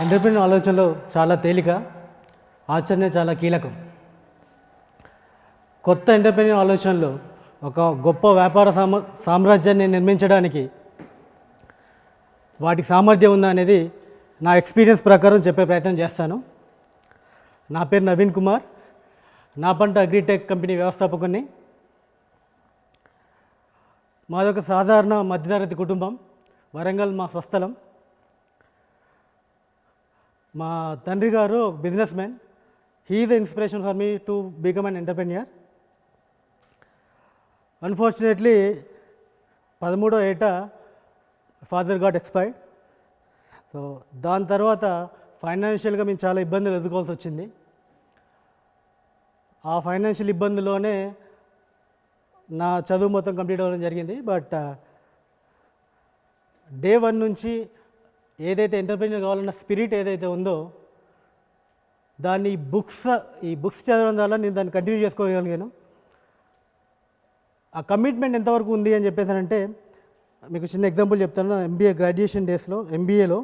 Entrepreneur ఆలోచనలో చాలా తేలిక ఆచరణ చాలా కీలకం. కొత్త ఎంటర్ప్రీనర్ ఆలోచనలో ఒక గొప్ప వ్యాపార సామ సామ్రాజ్యాన్ని నిర్మించడానికి వాటికి సామర్థ్యం ఉందా అనేది నా ఎక్స్పీరియన్స్ ప్రకారం చెప్పే ప్రయత్నం చేస్తాను. నా పేరు నవీన్ కుమార్. నా పంట అగ్రిటెక్ కంపెనీ వ్యవస్థాపకుని మాదొక సాధారణ మధ్యతరగతి కుటుంబం వరంగల్ మా స్వస్థలం. మా తండ్రి గారు business man. He the inspiration for me to become an entrepreneur unfortunately పదమూడో ఏట ఫాదర్ గాట్ ఎక్స్పైర్డ్ సో దాని తర్వాత ఫైనాన్షియల్గా మేము చాలా ఇబ్బందులు ఎదుర్కోవాల్సి వచ్చింది. ఆ ఫైనాన్షియల్ ఇబ్బందులోనే నా చదువు మొత్తం కంప్లీట్ అవ్వడం జరిగింది. బట్ డే వన్ నుంచి ఏదైతే ఎంటర్ప్రీనర్ కావాలన్న స్పిరిట్ ఏదైతే ఉందో దాన్ని బుక్స్ ఈ బుక్స్ చదవడం వల్ల నేను దాన్ని కంటిన్యూ చేసుకోగలిగాను. ఆ కమిట్మెంట్ ఎంతవరకు ఉంది అని చెప్పేసానంటే మీకు చిన్న ఎగ్జాంపుల్ చెప్తాను. ఎంబీఏ గ్రాడ్యుయేషన్ డేస్లో ఎంబీఏలో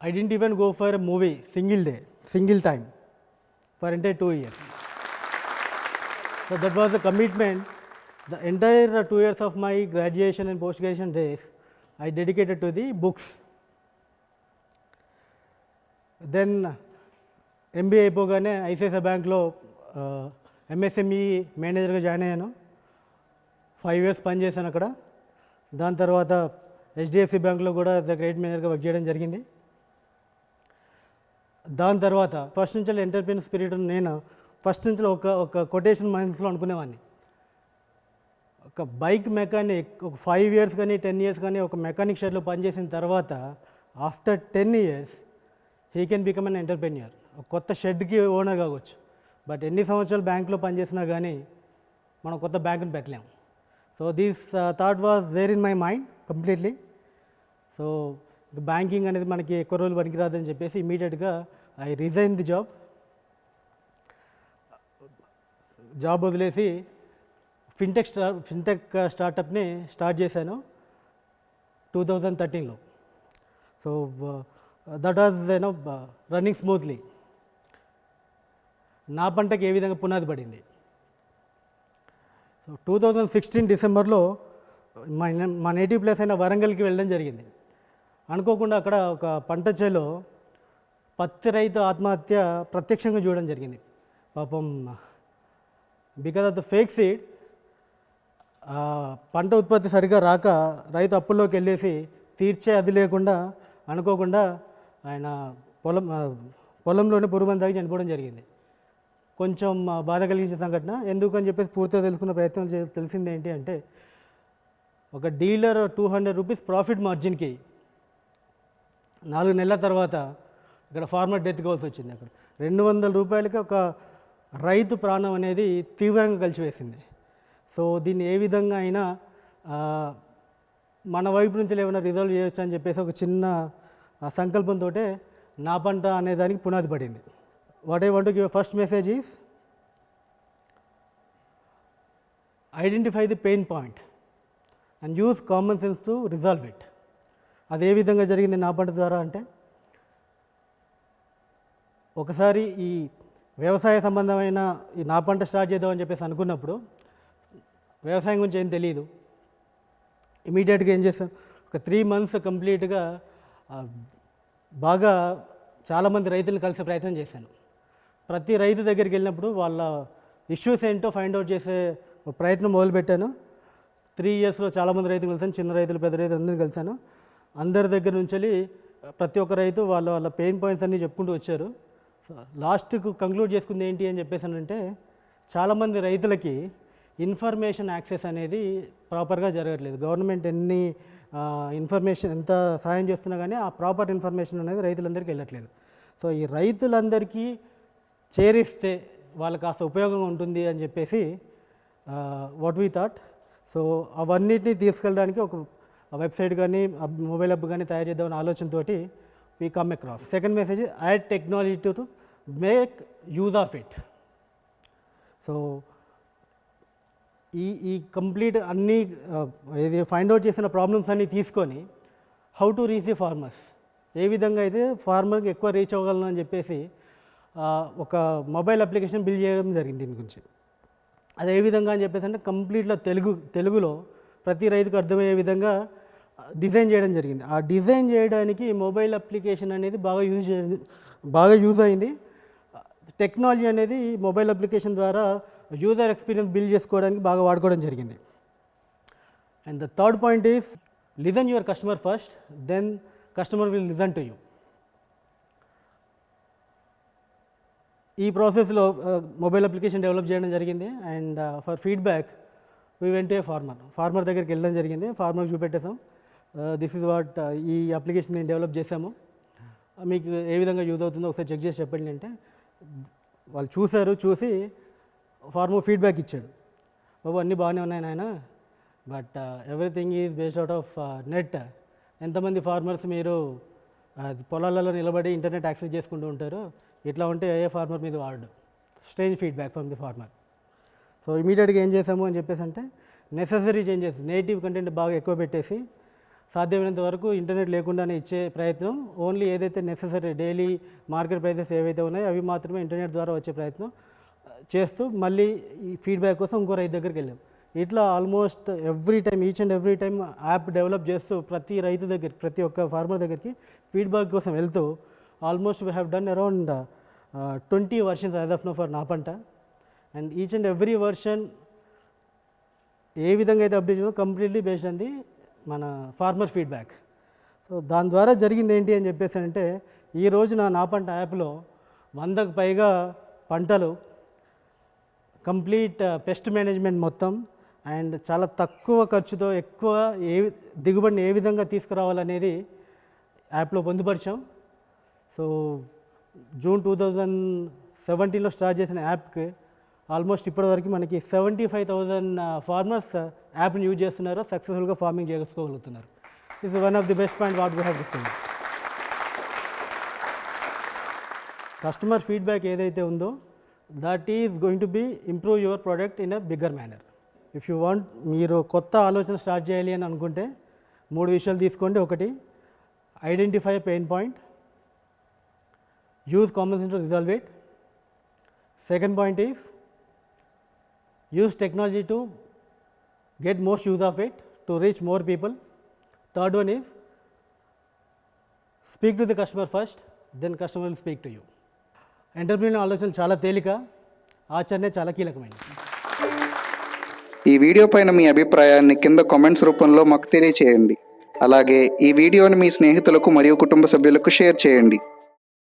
I didn't even go for movie single day single time for entire two years so that was the commitment the entire two years of my graduation and post graduation days I dedicated to the books. Then MBA అయిపోగానే ICICI బ్యాంక్లో MSME మేనేజర్గా join అయ్యాను. Five years పనిచేశాను అక్కడ. దాని తర్వాత హెచ్డిఎఫ్సి బ్యాంక్లో కూడా ద క్రెడిట్ మేనేజర్గా వర్క్ చేయడం జరిగింది. దాని తర్వాత ఫస్ట్ నుంచి ఎంటర్ప్రీనర్ స్పిరిట్ నేను ఫస్ట్ నుంచి ఒక ఒక కొటేషన్ మైండ్స్లో అనుకునేవాడిని. ఒక బైక్ మెకానిక్ ఒక ఫైవ్ ఇయర్స్ కానీ టెన్ ఇయర్స్ కానీ ఒక మెకానిక్ షెడ్లో పనిచేసిన తర్వాత after ten years he can become an entrepreneur. ఒక కొత్త షెడ్కి ఓనర్ కావచ్చు. బట్ ఎన్ని సంవత్సరాలు బ్యాంక్లో పనిచేసినా కానీ మనం కొత్త బ్యాంకుని పెట్టలేము so these thought was were in my mind completely. So banking అనేది మనకి ఎక్కువ రోజులు పనికిరాదని చెప్పేసి ఇమీడియట్గా I resign the job. Job వదిలేసి ఫిన్టెక్ స్టా ఫిన్టెక్ స్టార్టప్ని స్టార్ట్ చేశాను two thousand థర్టీన్లో. So that was you know running smoothly. నా పంటకి ఏ విధంగా పునాది పడింది? సో టూ థౌజండ్ సిక్స్టీన్ డిసెంబర్లో మా మా నేటివ్ ప్లేస్ అయిన వరంగల్కి వెళ్ళడం జరిగింది. అనుకోకుండా అక్కడ ఒక పంట చేలో పత్తి రైతు ఆత్మహత్య ప్రత్యక్షంగా చూడడం జరిగింది. పాపం because of the fake seed పంట ఉత్పత్తి సరిగా రాక రైతు అప్పుల్లోకి వెళ్ళేసి తీర్చే అది లేకుండా అనుకోకుండా ఆయన పొలం పొలంలోనే పురుగుమంది తాగి చనిపోవడం జరిగింది. కొంచెం బాధ కలిగించే సంఘటన. ఎందుకని చెప్పేసి పూర్తిగా తెలుసుకున్న ప్రయత్నం చే తెలిసింది ఏంటి అంటే ఒక dealer two hundred rupees profit మార్జిన్కి నాలుగు నెలల తర్వాత ఇక్కడ ఫార్మర్ డెత్ కావాల్సి వచ్చింది అక్కడ. రెండు వందల రూపాయలకి ఒక రైతు ప్రాణం అనేది తీవ్రంగా కలిసివేసింది. సో దీన్ని ఏ విధంగా అయినా మన వైపు నుంచి ఏమైనా రిజల్వ్ చేయొచ్చు అని చెప్పేసి ఒక చిన్న సంకల్పంతో నా పంట అనేదానికి పునాది పడింది. What I want give first message is identify the pain point and use common sense to resolve it అది ఏ విధంగా జరిగింది నా పంట ద్వారా అంటే ఒకసారి ఈ వ్యవసాయ సంబంధమైన ఈ నా పంట స్టార్ట్ చేద్దామని చెప్పేసి అనుకున్నప్పుడు వ్యవసాయం గురించి ఏం తెలియదు ఇమీడియట్గా ఏం చేస్తాను ఒక త్రీ మంత్స్ కంప్లీట్గా బాగా చాలామంది రైతులను కలిసే ప్రయత్నం చేశాను. ప్రతి రైతు దగ్గరికి వెళ్ళినప్పుడు వాళ్ళ ఇష్యూస్ ఏంటో ఫైండ్ అవుట్ చేసే ఒక ప్రయత్నం మొదలుపెట్టాను. త్రీ ఇయర్స్లో చాలామంది రైతులు కలిసాను చిన్న రైతులు పెద్ద రైతులు అందరిని కలిసాను. అందరి దగ్గర నుంచి వెళ్ళి ప్రతి ఒక్క రైతు వాళ్ళ వాళ్ళ పెయిన్ పాయింట్స్ అన్నీ చెప్పుకుంటూ వచ్చారు. లాస్ట్కు కంక్లూడ్ చేసుకుంది ఏంటి అని చెప్పేసానంటే చాలామంది రైతులకి ఇన్ఫర్మేషన్ యాక్సెస్ అనేది ప్రాపర్గా జరగట్లేదు. గవర్నమెంట్ ఎన్ని ఇన్ఫర్మేషన్ ఎంత సహాయం చేస్తున్నా కానీ ఆ ప్రాపర్ ఇన్ఫర్మేషన్ అనేది రైతులందరికీ వెళ్ళట్లేదు. సో ఈ రైతులందరికీ చేరిస్తే వాళ్ళకి కాస్త ఉపయోగంగా ఉంటుంది అని చెప్పేసి వాట్ వీ థాట్ సో అవన్నిటిని తీసుకెళ్ళడానికి ఒక వెబ్సైట్ కానీ మొబైల్ యాప్ కానీ తయారు చేద్దామనే ఆలోచనతోటి we come across second message add technology to make use of it so ఈ ఈ కంప్లీట్ అన్నీ ఇది ఫైండ్ అవుట్ చేసిన ప్రాబ్లమ్స్ అన్నీ తీసుకొని how to reach the farmers ఏ విధంగా అయితే ఫార్మర్కి ఎక్కువ రీచ్ అవ్వగలను అని చెప్పేసి ఒక మొబైల్ అప్లికేషన్ బిల్డ్ చేయడం జరిగింది దీని గురించి. అది ఏ విధంగా అని చెప్పేసి అంటే కంప్లీట్లో తెలుగు తెలుగులో ప్రతి రైతుకు అర్థమయ్యే విధంగా డిజైన్ చేయడం జరిగింది. ఆ డిజైన్ చేయడానికి మొబైల్ అప్లికేషన్ అనేది బాగా యూజ్ బాగా యూజ్ అయింది. టెక్నాలజీ అనేది మొబైల్ అప్లికేషన్ ద్వారా యూజర్ ఎక్స్పీరియన్స్ బిల్డ్ చేసుకోవడానికి బాగా వాడుకోవడం జరిగింది. And the third point is listen your customer first then customer will listen to you ఈ ప్రాసెస్లో మొబైల్ అప్లికేషన్ డెవలప్ చేయడం జరిగింది. And for feedback we went A farmer farmer దగ్గరికి వెళ్ళడం జరిగింది. ఫార్మర్ చూపెట్టేసాం దిస్ ఇస్ వాట్ ఈ అప్లికేషన్ మేము డెవలప్ చేసాము మీకు ఏ విధంగా యూజ్ అవుతుందో ఒకసారి చెక్ చేసి చెప్పండి అంటే వాళ్ళు చూశారు చూసి ఫార్మర్ ఫీడ్బ్యాక్ ఇచ్చాడు. బాబు అన్నీ బాగానే ఉన్నాయి నాయన but everything is based out of net ఎంతమంది ఫార్మర్స్ మీరు uh, పొలాలలో నిలబడి ఇంటర్నెట్ యాక్సెస్ చేసుకుంటూ ఉంటారు? ఇట్లా ఉంటే ఏ ఫార్మర్ మీద వాడు strange feedback from the farmer so ఇమీడియట్గా ఏం చేసాము అని చెప్పేసి అంటే నెససరీ చేంజెస్ నేటివ్ కంటెంట్ బాగా ఎక్కువ పెట్టేసి సాధ్యమైనంత వరకు ఇంటర్నెట్ లేకుండానే ఇచ్చే ప్రయత్నం ఓన్లీ ఏదైతే నెససరీ డైలీ మార్కెట్ ప్రైసెస్ ఏవైతే ఉన్నాయో అవి మాత్రమే ఇంటర్నెట్ ద్వారా వచ్చే ప్రయత్నం చేస్తూ మళ్ళీ ఈ ఫీడ్బ్యాక్ కోసం ఇంకో రైతు దగ్గరికి వెళ్ళాం. ఇట్లా almost every time each and every time app develop చేస్తూ ప్రతి రైతు దగ్గరికి ప్రతి ఒక్క ఫార్మర్ దగ్గరికి ఫీడ్బ్యాక్ కోసం వెళ్తూ almost we have done around twenty versions as of now for నా పంట and each and every version ఏ విధంగా అయితే అప్డేట్ చేయాలో కంప్లీట్లీ బేస్డ్ అంది మన ఫార్మర్ ఫీడ్బ్యాక్ సో దాని ద్వారా జరిగింది ఏంటి అని చెప్పేసి అంటే ఈ రోజున నా పంట యాప్లో వందకు పైగా పంటలు కంప్లీట్ పెస్ట్ మేనేజ్మెంట్ మొత్తం అండ్ చాలా తక్కువ ఖర్చుతో ఎక్కువ ఏ దిగుబడిని ఏ విధంగా తీసుకురావాలనేది యాప్లో పొందుపరిచాం. సో జూన్ టూ థౌజండ్ సెవెంటీన్లో స్టార్ట్ చేసిన యాప్కి ఆల్మోస్ట్ ఇప్పటివరకు మనకి సెవెంటీ ఫైవ్ థౌజండ్ ఫార్మర్స్ యాప్ని యూజ్ చేస్తున్నారు. సక్సెస్ఫుల్గా farming చేసుకోగలుగుతున్నారు is one of the best point what we have receive customer feedback ఏదైతే ఉందో that is going to be improve your product in a bigger manner if you want మీరు కొత్త ఆలోచన start చేయాలి అని అనుకుంటే మూడు విషయాలు తీసుకోండి. ఒకటి identify pain point use common to resolve it second point is use technology to get most use of it to reach more people third one is speak to the customer first then customer will speak to you entrepreneur ఆలోచన చాలా తేలిక ఆచరణ చాలా కీలకమైనది ఈ video పైన మీ అభిప్రాయాన్ని కింద కామెంట్స్ రూపంలో మాకు తెలియచేయండి. అలాగే ఈ వీడియోని మీ స్నేహితులకు మరియు కుటుంబ సభ్యులకు షేర్ చేయండి.